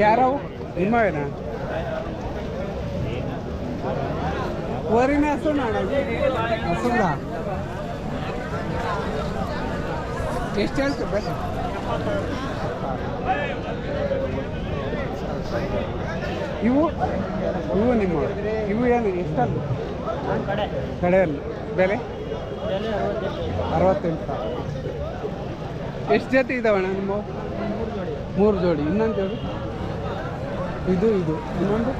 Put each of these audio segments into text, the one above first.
ಯಾರವು ನಿಮ್ಮವೇನಾ ಓರಿನ ಹಸು ಹಸುಂದ ಎಷ್ಟು ಹೇಳ್ತು ಬೇಡ ಇವು? ಇವು ನಿಮ್ಮ ಇವು ಏನು, ಎಷ್ಟಲ್ಲ? ಕಡೆಯಲ್ಲಿ. ಬೆಲೆ? ಅರವತ್ತೆಂಟು ಸಾವಿರ. ಎಷ್ಟು ಜೊತೆ ಇದ್ದಾವಣ್ಣ ನಿಮ್ಮ ಮೂರು ಜೋಡಿ. ಇನ್ನೊಂದು ಜೋಡಿ ಇದು ಇದು. ಇನ್ನೊಂದು.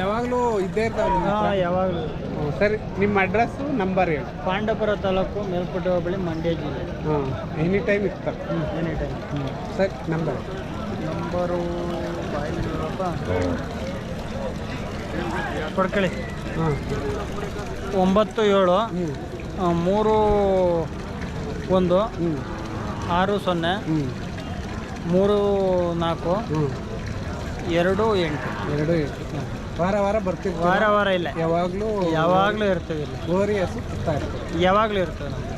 ಯಾವಾಗಲೂ ಇದ್ದೇ ಇರ್ತಾವೆ ಯಾವಾಗಲೂ. ಸರಿ. ನಿಮ್ಮ ಅಡ್ರೆಸ್ಸು ನಂಬರ್ ಹೇಳಿ. ಪಾಂಡವಪುರ ತಾಲೂಕು ಮೇಲ್ಕೋಟೆ ಹೋಬಳಿ ಮಂಡ್ಯ ಜಿಲ್ಲೆ. ಹಾಂ ಎನಿ ಟೈಮ್ ಇರ್ತಾರೆ ಎನಿ ಟೈಮ್ ಹ್ಞೂ ಸರಿ ನಂಬರ್. ನಂಬರು ಕೊಡ್ಕೊಳ್ಳಿ ಹಾಂ. ಒಂಬತ್ತು ಏಳು ಮೂರು ಒಂದು ಹ್ಞೂ ಆರು ಸೊನ್ನೆ ಹ್ಞೂ ಮೂರು ನಾಲ್ಕು ಹ್ಞೂ ಎರಡು ಎಂಟು. ಎರಡು ಎಂಟು. ವಾರ ವಾರ ಬರ್ತೀವಿ ವಾರ ವಾರ ಇಲ್ಲ. ಯಾವಾಗಲೂ ಯಾವಾಗಲೂ ಇರ್ತೀವಿ ಇಲ್ಲಿ. ಗೋರಿ ಹಸು ಸುತ್ತಾ ಇರ್ತೀವಿ. ಯಾವಾಗಲೂ ಇರ್ತದೆ ನಮಗೆ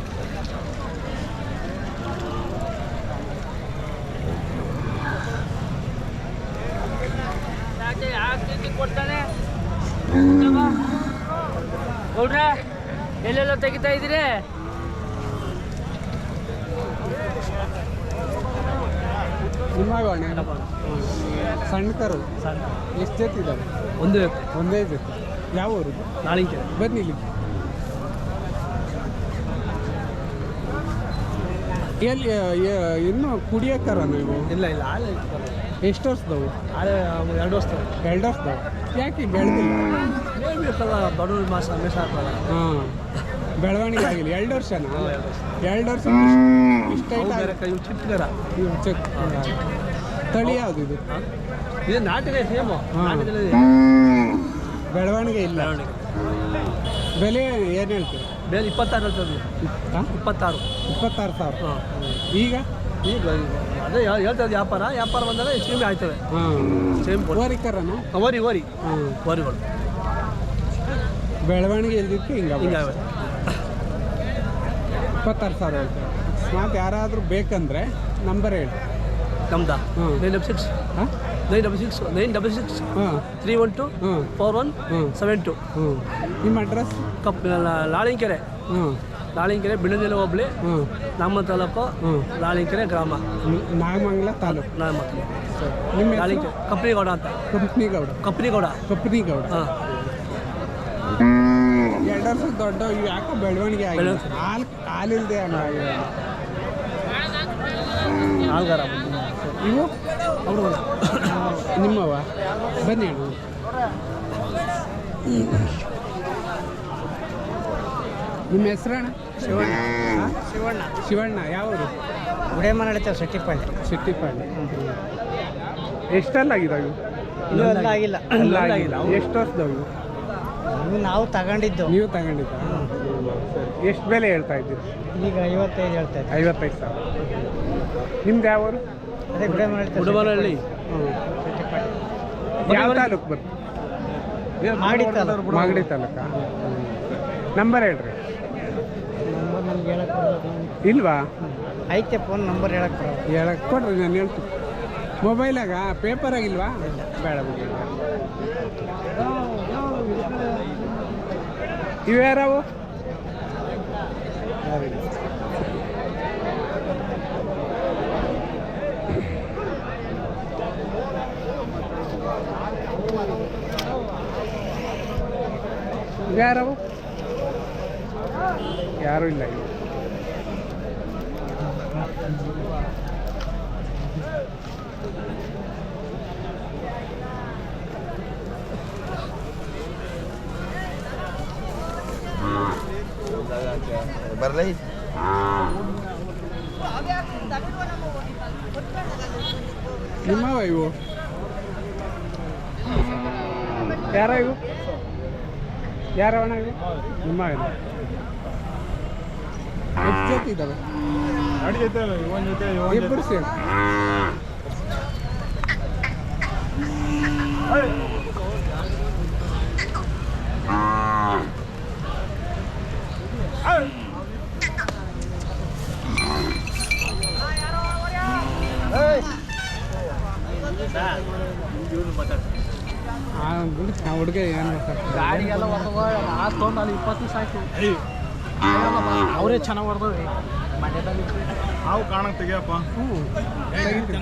ಕೊಡ್ತಾನೆ. ಎಲ್ಲೆಲ್ಲ ತೆಗಿತಾ ಇದ್ದೀರಿ? ಅಣ್ಣ ಸಣ್ಣ ಕರು. ಎಷ್ಟು ಜೊತೆ ಇದ್ದಾವೆ ಒಂದು ಒಂದೇ ಜೊತೆ ಯಾವ ಊರು? ನಾಳೆ ಬನ್ನಿ ಇಲ್ಲಿ. ಎಲ್ಲಿ ಇನ್ನು ಕುಡಿಯೋಕ್ಕಾರ ನೀವು? ಇಲ್ಲ ಇಲ್ಲ ಆಳೆ ಎಷ್ಟು ವರ್ಷದವು? ಆಳೆ ಎರಡು ವರ್ಷದವು. ಎರಡು ವರ್ಷದವು. ಯಾಕೆ ಬೆಳೆದಿಲ್ಲ? ಬಡವ್ರ ಮಾಸ ಹಾಂ. ಬೆಳವಣಿಗೆ ಆಗಿಲ್ಲ. ಎರಡು ವರ್ಷನಾ? ಎರಡು ವರ್ಷ. ಇಷ್ಟ ತಳಿ ಯಾವುದು ಇದು? ಇದು ನಾಟಿಗೆ ಸೇಮು. ಬೆಳವಣಿಗೆ ಇಲ್ಲ. ಬೆಲೆ ಏನು ಹೇಳ್ತೀವಿ ಬೆಲೆ ಇಪ್ಪತ್ತಾರು ಹೇಳ್ತದೆ ಹಾಂ? ಇಪ್ಪತ್ತಾರು. ಇಪ್ಪತ್ತಾರು ಸಾವಿರ. ಹಾಂ. ಈಗ? ಈಗ ಅದೇ ಹೇಳ್- ಹೇಳ್ತದೆ ವ್ಯಾಪಾರ. ವ್ಯಾಪಾರ ಬಂದಾಗ ಹೆಚ್ಚು ಕಮ್ಮಿ ಆಯ್ತವೆ. ಹಾಂ. ಸೇಮ್ ಓರಿಕರನು ಓರಿ ಓರಿ ಓರಿಗಳು. ಬೆಳವಣಿಗೆ ಇಲ್ದಿತ್ತು ಹಿಂಗ ಹಿಂಗಾವೆ ಇಪ್ಪತ್ತಾರು ಸಾವಿರ ಹೇಳ್ತಾರೆ. ಅಕಸ್ಮಾತ್ ಯಾರಾದರೂ ಬೇಕಂದರೆ ನಂಬರ್ ಹೇಳಿ. ನಮ್ದ? ಹ್ಮ್. Nine double six. ಹಾಂ? Nine double six nine double six. ಹಾಂ. Three one two four one ಹ್ಞೂ ಸೆವೆನ್ ಟು. ಹ್ಞೂ ನಿಮ್ಮ ಅಡ್ರೆಸ್? ಕಪ್ ಲಾಳಿಂಕೆರೆ. ಹ್ಞೂ ಲಾಳಿಂಕೆರೆ ಒಬ್ಳಿ ಹೋಬಳಿ. ಹ್ಞೂ ನಮ್ಮ ತಾಲೂಕು ಹ್ಞೂ ಲಾಳಿಂಕೆರೆ ಗ್ರಾಮ. ನಾಗಮಂಗಲ ತಾಲೂಕು. ನಮ್ಮ ಮಕ್ಕಳು ನಿಮ್ಮ ಹೆಸರು? ಲಾಳಿಂಕೆರೆ ಕಪ್ರಿಗೌಡ ಅಂತ. ಕಂಪ್ನಿಗೌಡ ಕಪ್ರಿಗೌಡ. ಕಂಪ್ನಿಗೌಡ ಹಾಂ. ಎರಡು ವರ್ಷ ದೊಡ್ಡ ಇವು ಯಾಕೋ ಬೆಳವಣಿಗೆ ಆಗಿದೆ. ಹಾಲು ಹಾಲಿಲ್ದೆ ಹಂಗಾಗಿದೆ ಆಲ್ಗಾರ ಇವು? ಅವರು ನಿಮ್ಮವ? ಬನ್ನಿ ಅಣ್ಣ. ನಿಮ್ಮ ಹೆಸರಣ್ಣ ಶಿವಣ್ಣ. ಶಿವಣ್ಣ. ಶಿವಣ್ಣ. ಯಾವರು? ಉಡೇ ಮನೆ ಸೆಟ್ಟಿಪಾಳ್ಯ ಶೆಟ್ಟಿಪಾಳ್ಯ. ಎಷ್ಟಲ್ಲ ಆಗಿದೆ ಇನ್ನೂ ಎಲ್ಲ ಆಗಿಲ್ಲ ಅಲ್ಲ ಎಲ್ಲ ಆಗಿಲ್ಲ ಎಷ್ಟು ವರ್ಷದವು ನಾವು ತಗೊಂಡಿದ್ದು. ನೀವು ತಗೊಂಡಿದ್ದ? ಎಷ್ಟು ಬೆಲೆ ಹೇಳ್ತಾ ಇದ್ದೀರಿ? ಈಗ ಐವತ್ತೈದು ಹೇಳ್ತಾ ಇದ್ದೀವಿ ಐವತ್ತೈದು ಸಾವಿರ. ನಿಮ್ದು ಯಾವರು ಅದೇ ಗುಡಮನಹಳ್ಳಿ ಯಾವ ತಾಲೂಕು ಬರ್ತದೆ ಮಾಡಿ ತಾಲೂಕು. ಮಾಗಡಿ ತಾಲೂಕ? ನಂಬರ್ ಹೇಳ್ರಿ. ನಂಬರ್ ನಮ್ಗೆ ಹೇಳಕ್ ಬರಲ್ಲ ಇಲ್ವಾ? ಐತೆ ಫೋನ್ ನಂಬರ್ ಹೇಳಕ್ ಹೇಳಕ್ ಕೊಡ್ರಿ ನಾನು ಹೇಳ್ತೀನಿ. ಮೊಬೈಲಾಗ ಪೇಪರಾಗಿಲ್ವಾ ಬೇಡ ಬಿಡಿ. ಇವು ಯಾರವು ಇವು ಯಾರವು ಯಾರೂ ಇಲ್ಲ ಇಲ್ಲಿ ಬರಲೇ. ನಿಮ್ಮವ ಇವು? ಯಾರ ಇವು? ಯಾರವಣ ಇವು? ನಿಮ್ಮ ಎಷ್ಟು ಜೊತೆ ಇದ್ದಾವೆ ಇಬ್ಬರು ಸೇರಿ. ಹುಡುಗ ಏನು ಗಾಡಿ ಗಾಡಿಗೆಲ್ಲ ಹೊಡೆದವ ಆ ತೊಗೊಂಡು ಅಲ್ಲಿ ಇಪ್ಪತ್ತು ದಿವಸ ಆಯ್ತು. ಅವರೇ ಚೆನ್ನಾಗಿ ಹೊಡೆದ ಮನೆಯಲ್ಲಿ ನಾವು ಕಾಣಕ್ ತೆಗಿಯಪ್ಪ. ಹ್ಞೂ. ತೆಗಿತೀನಿ.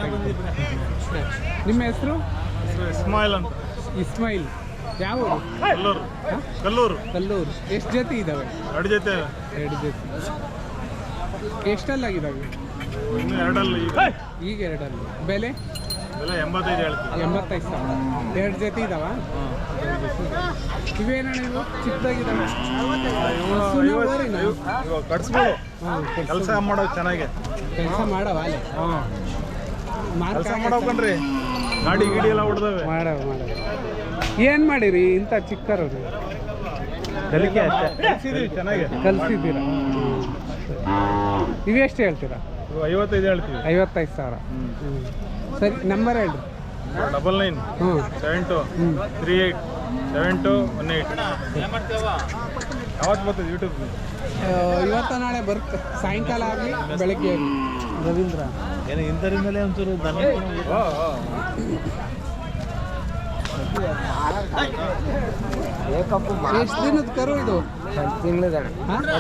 ನಿಮ್ಮ ಹೆಸರು? ಇಸ್ಮಾಯಿಲ್ ಅಂತ. ಇಸ್ಮಾಯಿಲ್. ಯಾವ ಕಲ್ಲೂರು. ಕಲ್ಲೂರು. ಕಲ್ಲೂರು. ಎಷ್ಟು ಜೊತೆ ಇದ್ದಾವೆ ಎರಡು ಜೊತೆ ಎರಡು ಜೊತೆ. ಎಷ್ಟಲ್ಲಾಗಿದ್ದಾವೆ ಎರಡಲ್ಲ ಈಗ. ಈಗ ಎರಡಲ್ಲಿ. ಬೆಲೆ? ಎಂಬತ್ತೈದು ಹೇಳ್ತೀವಿ ಎಂಬತ್ತೈದು ಸಾವಿರ. ಎರಡು ಜೊತೆ ಇದಾವ? ಇವೇನ ನೀವು ಚಿಕ್ಕದಾಗಿದ್ದಾವೆ ಕಟ್ಸ್ಬೋದು ಹಾಂ ಕೆಲಸ. ಮಾಡೋ ಚೆನ್ನಾಗಿ. ಕೆಲಸ ಮಾಡವ ಅಲ್ಲಿ? ಮಾರ್ಕ್ ಕೆಲಸ ಆಗೈತೆ? ಮಾಡೋಕನ್ರಿ ಗಾಡಿ ಗಿಡಿ ಎಲ್ಲ ಹೊಡೆದವೆ. ಮಾಡವ ಮಾಡವ. ಏನು ಮಾಡಿರಿ ಇಂಥ ಚಿಕ್ಕರು ಕಲಿಕೆ ಅಷ್ಟೇ. ಕಲಿಸಿದೀವಿ ಚೆನ್ನಾಗಿ. ಕಲ್ಸಿದ್ದೀರಾ? ಇವೆಷ್ಟು ಹೇಳ್ತೀರಾ? ಐವತ್ತೈದು ಹೇಳ್ತೀವಿ. ಐವತ್ತೈದು ಸಾವಿರ. ಹ್ಞೂ ಸರಿ ನಂಬರ್ ಹೇಳ್ರಿ. ಡಬಲ್ ನೈನ್ ಹ್ಞೂ. ಸೆವೆನ್ ಟು ಹ್ಞೂ. Three eight seven two one eight ಯಾವತ್ತು ಬರ್ತದೆ ಯೂಟ್ಯೂಬ್ ಇವತ್ತ ನಾಳೆ ಬರುತ್ತೆ ಸಾಯಂಕಾಲ ಆಗಲಿ ಬೆಳಗ್ಗೆ ಆಗಲಿ. ರವೀಂದ್ರ. ಏನು ಇಂಥರಿಂದಲೇ ಒಂಚೂರು ಎಷ್ಟು ದಿನದ ಕರು ಇದು?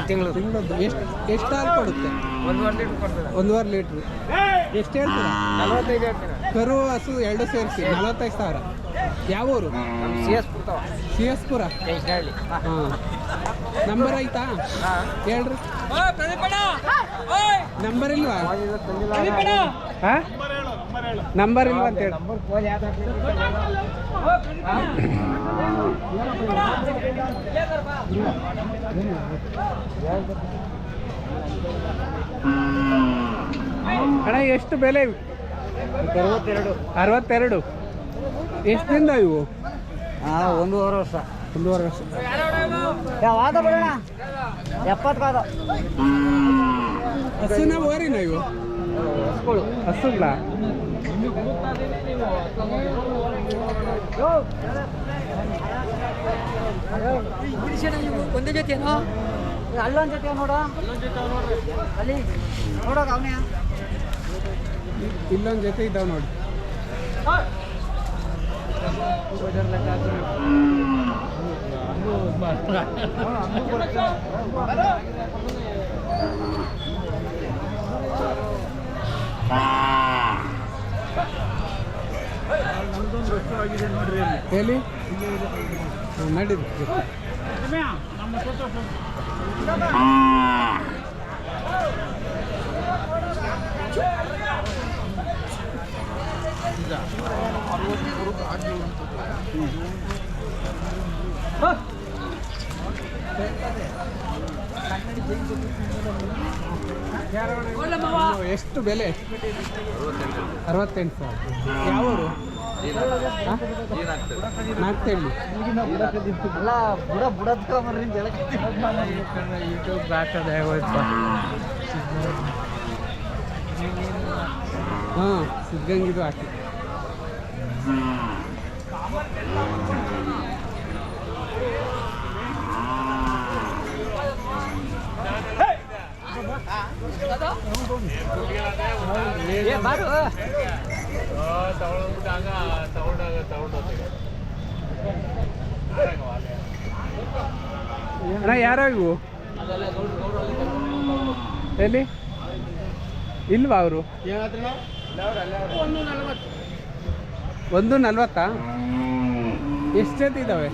ತಿಂಗಳು ತಿಂಗಳದ್ದು. ಎಷ್ಟು ಎಷ್ಟು ಹಾಲು ಕೊಡುತ್ತೆ? ಒಂದೂವರೆ ಲೀಟ್ರ್ ಕೊಡ್ತದೆ. ಒಂದೂವರೆ ಲೀಟ್ರು. ಎಷ್ಟು ಹೇಳ್ತೀರಾ? ಕರು ಹಸು ಎರಡು ಸೇರಿಸಿ. ನಲವತ್ತೈದು ಸಾವಿರ. ಯಾವ ಊರು? ಸಿ ಎಸ್ ಬಿಡ್ತಾವ ಸಿ ಎಸ್ ಪುರ ಹೇಳಿ. ಹಾಂ. ನಂಬರ್ ಆಯ್ತಾ? ಹೇಳ್ರಿ. ನಂಬರ್ ಇಲ್ವಾ? ಹಾಂ? ನಂಬರ್ ಇಲ್ವಾ ಅಂತ ಹೇಳಿ. ಅಣ್ಣ ಎಷ್ಟು ಬೆಲೆ ಇವು? ಅರವತ್ತೆರಡು. ಅರವತ್ತೆರಡು. ಎಷ್ಟು ದಿನ ಇವು? ಹಾಂ ಒಂದೂವರೆ ವರ್ಷ. ಒಂದೂವರೆ ವರ್ಷ. ವಾದ ಬಿಡೋಣ. ಎಪ್ಪತ್ಕಾದ ಹಸುನ ಓರಿನ ಇವು? ಹಸುಗಳ? ಒಂದೇ ಜೊತೆ ಅಲ್ಲೊಂದು ಜೊತೆ ನೋಡ ಅಲ್ಲಿ ನೋಡೋಕೆ ಇಲ್ಲೊಂದು ಜೊತೆ ಇದ್ದಾವೆ ನೋಡಿ ಆಗಿದೆ ಎಲ್ಲಿ ಹಾಂ ನಡೀರಿ. ಎಷ್ಟು ಬೆಲೆ? ಅರವತ್ತೆಂಟು ಸಾವಿರ. ಯಾವ ನಾಲ್ಕಳ್ಳಿ ಅಲ್ಲ ಬುಡ ಹೇಳಕ್ಕೆ ಯೂಟ್ಯೂಬ್ ಹೋಯ್ತು ಹಾಂ ಸಿದ್ಧಂಗಿದು ಹಾಕಿ. ಏ ಬಾರು. ಅಣ್ಣ ಯಾರೋ ಇವು? ಎಲ್ಲಿ? ಇಲ್ವಾ ಅವರು? ಒಂದು ನಲ್ವತ್ತಾ. ಎಷ್ಟು ಜೊತೆ ಇದ್ದಾವೆ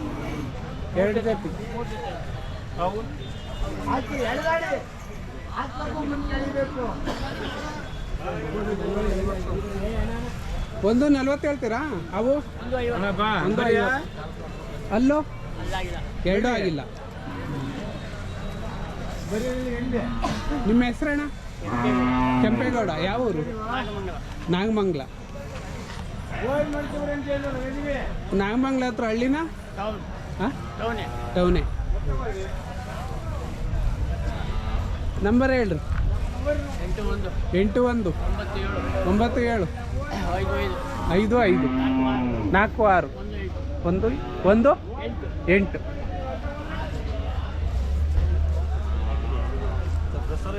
ಎರಡು ಜೊತೆ. ಒಂದು ನಲ್ವತ್ತು ಹೇಳ್ತೀರಾ? ಅವು? ಒಂದು ಐವತ್ತು. ಅಲ್ಲೋ? ಎರಡೂ ಆಗಿಲ್ಲ. ನಿಮ್ಮ ಹೆಸರಣ್ಣ ಕೆಂಪೇಗೌಡ. ಯಾವ ಊರು? ನಾಗಮಂಗ್ಲ. ನಾಗಮಂಗ್ಲ. ಹತ್ರ ಹಳ್ಳಿನ? ಹಾಂ ಟೌನೇ. ನಂಬರ್ ಹೇಳ್ರಿ. ಎಂಟು ಒಂದು. ಎಂಟು ಒಂದು. ಒಂಬತ್ತು ಏಳು. ಒಂಬತ್ತು ಏಳು. ಐದು ಐದು. ನಾಲ್ಕು ಆರು. ಒಂದು ಒಂದು ಎಂಟು.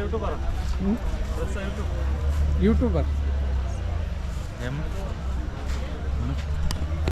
ಯೂಟ್ಯೂಬರ್. ಯೂಟ್ಯೂಬರ್